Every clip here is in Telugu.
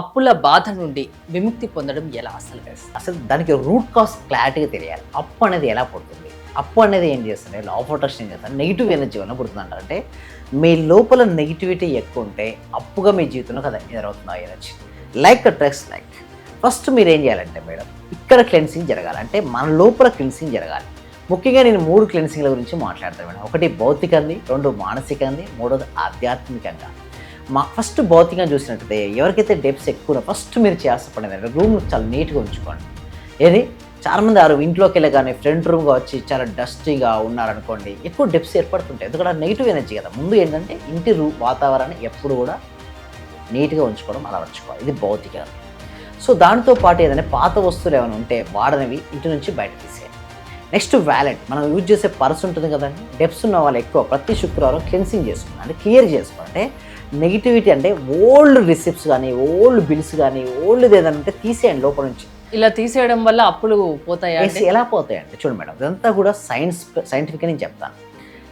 అప్పుల బాధ నుండి విముక్తి పొందడం ఎలా అసలు? అసలు దానికి రూట్ కాస్ క్లారిటీగా తెలియాలి. అప్పు అనేది ఎలా పుడుతుంది? అప్పు అనేది ఏం చేస్తుంది? లా ఆఫ్ అట్రాక్షన్ ఏం చేస్తుంది? నెగిటివ్ ఎనర్జీ వల్ల పుడుతుంది అంటే మీ లోపల నెగిటివిటీ ఎక్కువ ఉంటే అప్పుగా మీ జీవితంలో కదా ఎదురవుతుంది energy like attracts like first మీరు ఏం చేయాలంటే మేడం ఇక్కడ క్లెన్సింగ్ జరగాలి. అంటే మన లోపల క్లెన్సింగ్ జరగాలి. ముఖ్యంగా నేను మూడు క్లెన్సింగ్ల గురించి మాట్లాడతాను మేడం. ఒకటి భౌతికంది రెండు మానసికంది మూడోది ఆధ్యాత్మికంగా. మా ఫస్ట్ భౌతికంగా చూసినట్టయితే ఎవరికైతే డెప్స్ ఎక్కువ ఫస్ట్ మీరు చేస్తపడేది రూమ్ చాలా నీట్గా ఉంచుకోండి. ఏది? చాలామంది ఆరు ఇంట్లోకి వెళ్ళగానే ఫ్రంట్ రూమ్గా వచ్చి చాలా డస్టీగా ఉన్నారనుకోండి ఎక్కువ డెప్స్ ఏర్పడుతుంటాయి. ఎందుకంటే నెగిటివ్ ఎనర్జీ కదా. ముందు ఏంటంటే ఇంటి రూ వాతావరణాన్ని ఎప్పుడు కూడా నీట్గా ఉంచుకోవడం అలవర్చుకోవాలి ఇది భౌతిక. సో దానితో పాటు ఏదైనా పాత వస్తువులు ఏమైనా ఉంటే వాడనివి ఇంటి నుంచి బయట తీసేయాలి నెక్స్ట్ వ్యాలెట్ మనం యూజ్ చేసే పర్స్ ఉంటుంది కదండి. డెప్స్ ఉన్న వాళ్ళు ఎక్కువ. ప్రతి శుక్రవారం క్లెన్సింగ్ చేసుకోండి. అంటే క్లియర్ చేసుకోవాలి అంటే నెగిటివిటీ అంటే ఓల్డ్ రిసిప్ట్స్ కానీ ఓల్డ్ బిల్స్ కానీ ఓల్డ్ ఏదైనా ఉంటే తీసేయండి లోపల నుంచి. ఇలా తీసేయడం వల్ల అప్పులు పోతాయా ఎలా పోతాయండి? చూడండి మేడం ఇదంతా కూడా సైన్స్ సైంటిఫిక్ అని చెప్తాను.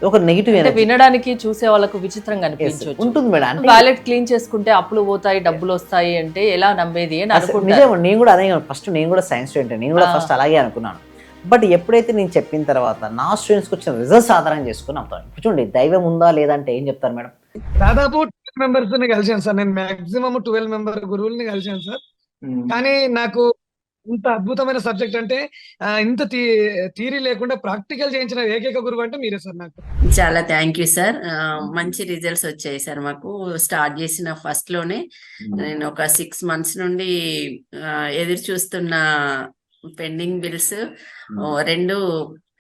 ఒక నెగిటివ్ వినడానికి చూసే వాళ్ళకు విచిత్రంగా అనిపించవచ్చు. ఉంటుంది మేడం. అంటే వ్యాలెట్ క్లీన్ చేసుకుంటే అప్పులు పోతాయి డబ్బులు వస్తాయి అంటే ఎలా నమ్మేది అని నేను కూడా అదే ఫస్ట్ నేను కూడా సైన్స్ స్టూడెంట్ నేను కూడా. ఫస్ట్ అలాగే అనుకున్నాను. బట్ ఎప్పుడైతే నేను చెప్పిన తర్వాత నా స్టూడెంట్స్కి వచ్చిన రిజల్ట్స్ ఆధారం చేసుకుని అవుతాను చూడండి దైవం ఉందా లేదంటే ఏం చెప్తారు మేడం? దాదాపు ట్వెల్వ్ మెంబర్స్ని కలిసాను సార్. నేను మాక్సిమం ట్వెల్వ్ మెంబర్ గురువుల్ని కలిసాను సార్. కానీ నాకు ఇంత అద్భుతమైన సబ్జెక్ట్ అంటే ఇంత థీరీ లేకుండా ప్రాక్టికల్ చేయించిన ఏకైక గురువు అంటే మీరే సార్ నాకు. చాలా థ్యాంక్ యూ సార్. మంచి రిజల్ట్స్ వచ్చాయి సార్ మాకు. స్టార్ట్ చేసిన ఫస్ట్లోనే నేను ఒక సిక్స్ మంత్స్ నుండి ఎదురు చూస్తున్న పెండింగ్ బిల్స్. రెండు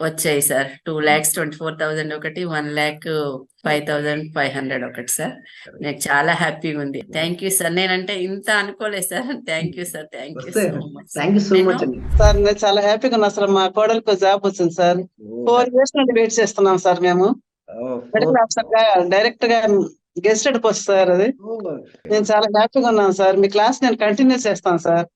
వచ్చాయి sir. Two lakhs twenty four thousand ఒకటి one lakh five thousand five hundred ఒకటి సార్. నాకు చాలా హ్యాపీగా ఉంది. Thank you sir. నేనంటే ఇంత అనుకోలేదు sir. Thank you sir. Thank you so much thank you so much sir నేను చాలా హ్యాపీగా ఉన్నా సార్. మా కోడలికి జాబ్ వచ్చింది సార్. ఫోర్ ఇయర్స్ నుండి వెయిట్ చేస్తున్నాం సార్ మేము. మెడికల్ ఆఫీసర్గా డైరెక్ట్గా గెస్టెడ్ పోస్ట్ సార్ అది. నేను చాలా హ్యాపీగా ఉన్నాను సార్. మీ క్లాస్ నేను కంటిన్యూ చేస్తాను సార్.